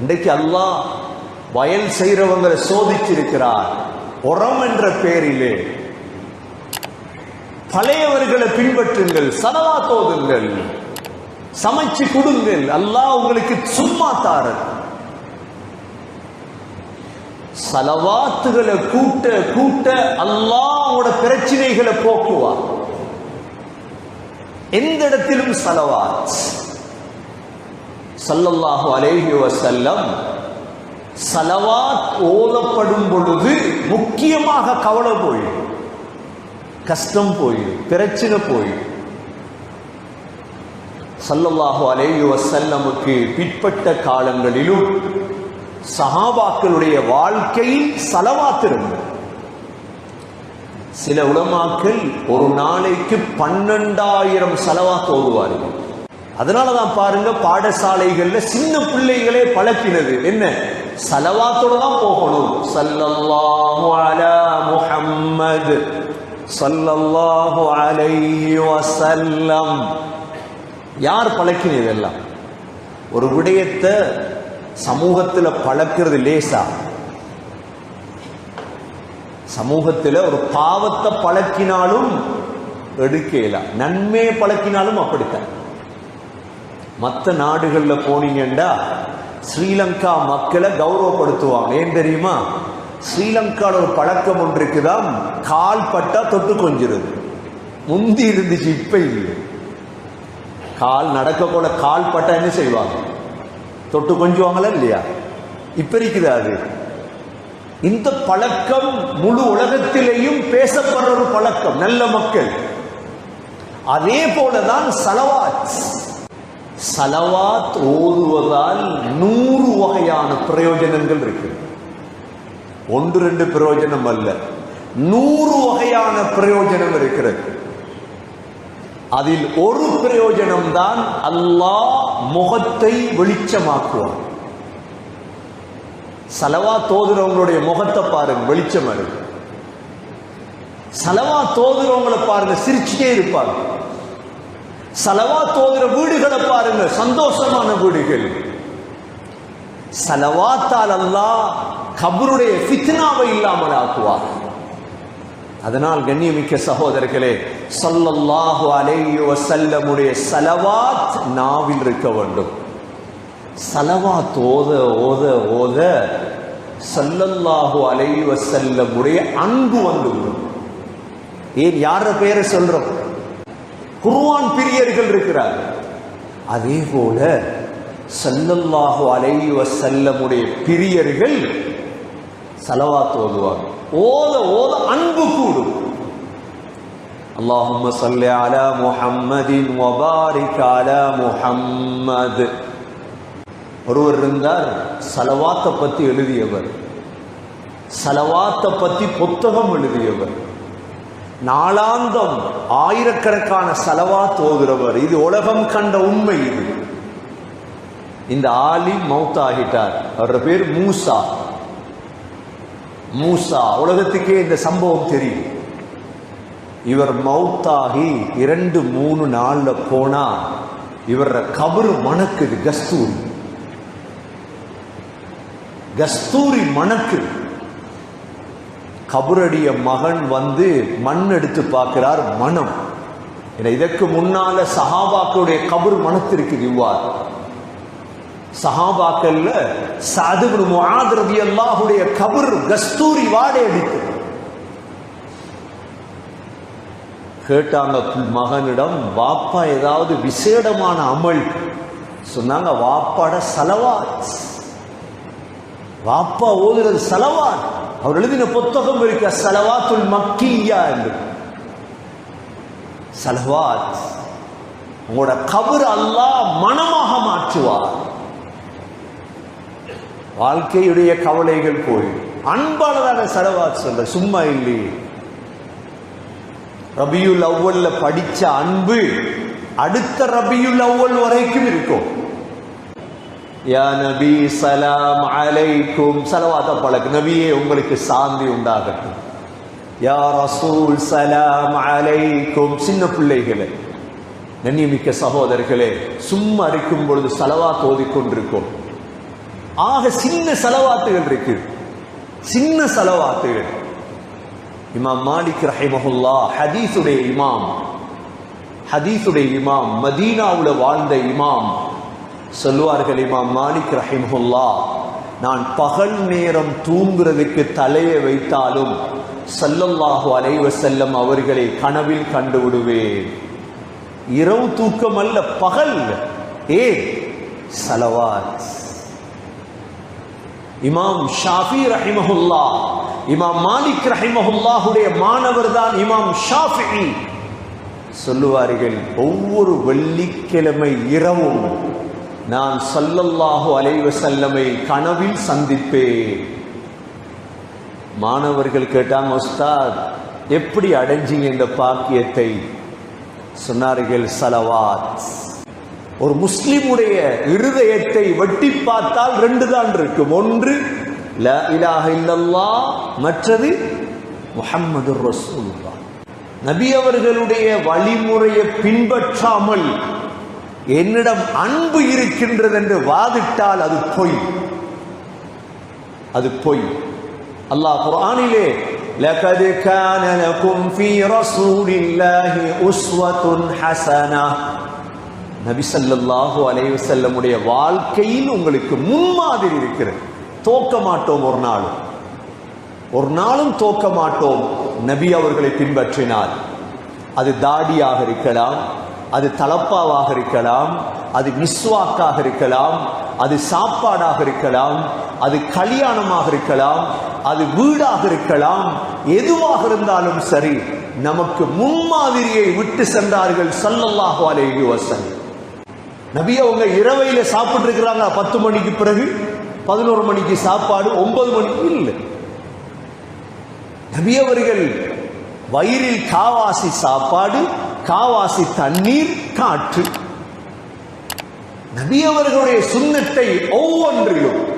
இன்றைக்கு அல்லாஹ் வயல் செய்கிறவங்களை சோதிச்சிருக்கிறார் உரம் என்ற பேரிலே. பழையவர்களை பின்பற்றுங்கள் சதவா தோதுங்கள் சமைச்சு கொடுங்கள். அல்லாஹ் உங்களுக்கு சும்மா தார சலவாத்துகளை கூட்ட கூட்ட அல்லாவோட பிரச்சனைகளை போக்குவார். எந்த இடத்திலும் சலவாத். சல்லல்லாஹு அலேஹி வசல்லம் சலவாத் ஓதப்படும் பொழுது முக்கியமாக கவலை போய் கஷ்டம் போயிடும் பிரச்சனை போயிடும் சல்லல்லாஹு அலேஹி வசல்லமுக்கு பிற்பட்ட காலங்களிலும் சஹாபாக்களுடைய வாழ்க்கையில் சலவாத்திருந்தது சில உலமாக்கள் ஒரு நாளைக்கு பன்னெண்டாயிரம் செலவாக ஓதுவார்கள். அதனாலதான் பாருங்க பாடசாலைகள்ல சின்ன பிள்ளைகளே பழக்கினது. என்ன? சலவாத்தோட தான் போகணும். சல்லல்லாஹு அலா முஹம்மது. சல்லல்லாஹு அலைஹி வஸல்லம். யார் பழக்கினது இதெல்லாம் ஒரு விடயத்தை சமூகத்துல பழக்கிறது லேசா? சமூகத்துல ஒரு பாவத்தை பழக்கினாலும் எடுக்கலாம் நன்மையை பழக்கினாலும் அப்படித்தான். மற்ற நாடுகள்ல போனீங்கன்னா ஸ்ரீலங்கா மக்களை கௌரவப்படுத்துவாங்க. ஏன் தெரியுமா? ஸ்ரீலங்காவில் ஒரு பழக்கம் ஒன்று இருக்குதான் கால் பட்டா தொட்டு கொஞ்சிருது. முந்தி இருந்துச்சு இப்ப இல்லை. கால் நடக்க கூட கால் பட்டா என்ன செய்வாங்க? தொட்டு கொஞ்சுவாங்களா இல்லையா? இப்ப இருக்குது அது. இந்த பழக்கம் முழு உலகத்திலேயும் பேசப்படுற ஒரு பழக்கம். நல்ல மக்கள். அதே போலதான் சலவாத். சலவாத் ஓதுவதால் நூறு வகையான பிரயோஜனங்கள் இருக்கு ஒன்று ரெண்டு பிரயோஜனம் அல்ல. நூறு வகையான பிரயோஜனம் இருக்கிறது. அதில் ஒரு பிரயோஜனம் தான் அல்லாஹ் முகத்தை வெளிச்சமாக்குவான். சலவா தோதுறவங்களுடைய முகத்தை பாருங்க வெளிச்சம் இருக்கு சலவா தோதுறவங்களை பாருங்க சிரிச்சுட்டே இருப்பாங்க. சலவா தோதுற வீடுகளை பாருங்க சந்தோஷமான வீடுகள். சலவாத்தால் அல்லாஹ் கபருடைய ஃபித்னாவை இல்லாமல் ஆக்குவார். அதனால் கண்ணியமிக்க சகோதரர்களே சொல்லல்லாஹு அலைஹி வஸல்லமுடைய சலவாத் நாவில் இருக்க வேண்டும். சலவாத் ஓத ஓத ஓத சல்லல்லாஹு அலைஹி வஸல்லமுடைய அன்பு வந்துவிடும். ஏன் யார பேரை சொல்றோம்? குர்ஆன் பிரியர்கள் இருக்கிறார் அதே போல சல்லல்லாஹு அலைஹி வஸல்லமுடைய பிரியர்கள் சலவாத் ஓதுவாங்க ஓத ஓத அன்பு கூடும் اللهم صل على محمد وبارك على محمد ஒருவர் இருந்தார் சலவாத்தை பத்தி எழுதியவர் சலவாத்தை பத்தி புத்தகம் எழுதியவர் நாளாந்தம் ஆயிரக்கணக்கான செலவா ஓதுறவர். இது உலகம் கண்ட உண்மை இது. இந்த ஆலி மௌத்தாகிட்டார். அவரோட பேர் மூசா. மூசா. உலகத்துக்கே இந்த சம்பவம் தெரியும். இவர் மௌத்தாகி இரண்டு மூணு நாள்ல போனா இவர கபரு மணக்குது கஸ்தூரி. கஸ்தூரி மணக்குது. கபுரடிய மகன் வந்து மண் எடுத்து பார்க்கிறார் மனம். இதற்கு முன்னால சஹாபாக்களுடைய கபர் மனத்திற்கு இவ்வாறு. சஹாபாக்கள்ல சதுபு முஆதிரதி அல்லாஹுடைய கபர் கஸ்தூரி வாடை அடித்து. கேட்டாங்க மகனிடம் வாப்பா ஏதாவது விசேடமான அமல். சொன்னாங்க வாப்பாட சலவாத். வாப்பா ஓதுறது சலவாத். அவர் எழுதின புத்தகம் இருக்க சலவாத்துல் மக்கியா என்று. சலவாத் உங்களோட கபர் அல்லாஹ் மனமாக மாற்றுவார். வாழ்க்கையுடைய கவலைகள் போய் அன்பானதான சலவாத் சொல்ற சும்மா இல்லையே ரபியுல் அவ்வல்ல படிச்ச அன்பு அடுத்த ரபியுல் அவ்வல் வரைக்கும் இருக்கும். யா நபி சலாம் அலைக்கும். சலவாத பழக்கு நபியே உங்களுக்கு சாந்தி உண்டாகட்டும். யா ரசூல் சலாம் அலைக்கும். சின்ன பிள்ளைகளே நன்னியமிக்க சகோதரர்களே சும்மா இருக்கும் பொழுது சலவா தோதிக்கொண்டிருக்கும் ஆக சின்ன செலவாத்துகள் இருக்கு. சின்ன செலவாத்துகள். இமாம் மாலிக் ரஹிமஹுல்லா ஹதீஸுடைய இமாம். ஹதீஸுடைய இமாம் மதீனாவுல வாழ்ந்த இமாம். சொல்லுவார்கள் இமாம் மாலிக் ரஹிமஹுல்லா நான் பகல் நேரம் தூங்குறதுக்கு தலையை வைத்தாலும் சல்லல்லாஹு அலைவ செல்லம் அவர்களை கனவில் கண்டு விடுவேன். இரவு தூக்கம் அல்ல பகல். ஏ சலவாத். இமாம் ஷாஃபி ரஹிமஹுல்லா இமாம் மாலிக் ரஹிமஹுல்லாஹுடைய மாணவர் தான் இமாம் ஷாஃபி. சொல்லுவார்கள் ஒவ்வொரு வெள்ளிக்கிழமை இரவும் நான் சல்லல்லாஹு அலைவ செல்லமை கனவில் சந்திப்பேன். மாணவர்கள் கேட்டாங்க உஸ்தாத் எப்படி அடைஞ்சிங்க இந்த பாக்கியத்தை? சொன்னார்கள் சலவாத். ஒரு முஸ்லிமுடைய இருதயத்தை வெட்டி பார்த்தால் ரெண்டு தான் இருக்கும். ஒன்று லா இலாஹ மற்றது முஹம்மது ரசூலுல்லாஹ் நபி அவர்களுடைய வழிமுறையை பின்பற்றாமல் என்னிடம் அன்பு இருக்கின்றது என்று வாதிட்டால் அது பொய் அது பொய் அல்லாஹ் குர்ஆனிலே لقد كان لكم في رسول الله أسوة حسنة நபி ஸல்லல்லாஹு அலைஹி வஸல்லமுடைய வாழ்க்கையில் உங்களுக்கு முன்மாதிரி இருக்கிறது தோக்க மாட்டோம் ஒரு நாளும் ஒரு நாளும் தோக்க மாட்டோம் நபி அவர்களை பின்பற்றினால் அது தாடியாக இருக்கலாம் அது தலப்பாவாக இருக்கலாம் அது மிஸ்வாக்காக இருக்கலாம் அது சாப்பாடாக இருக்கலாம் அது கல்யாணமாக இருக்கலாம் அது வீடாக இருக்கலாம் எதுவாக இருந்தாலும் சரி நமக்கு முன்மாதிரியை விட்டு சென்றார்கள் ஸல்லல்லாஹு அலைஹி வஸல்லம். நபி அவங்க இரவையில சாப்பிட்டு இருக்கிறாங்க பத்து மணிக்கு பிறகு பதினோரு மணிக்கு சாப்பாடு ஒன்பது மணிக்கு இல்லை. நபி அவர்கள் வயிறில் காவாசி சாப்பாடு காவாசி தண்ணீர் காற்று. நபி அவர்களுடைய சுண்ணத்தை ஒவ்வொன்றிலும்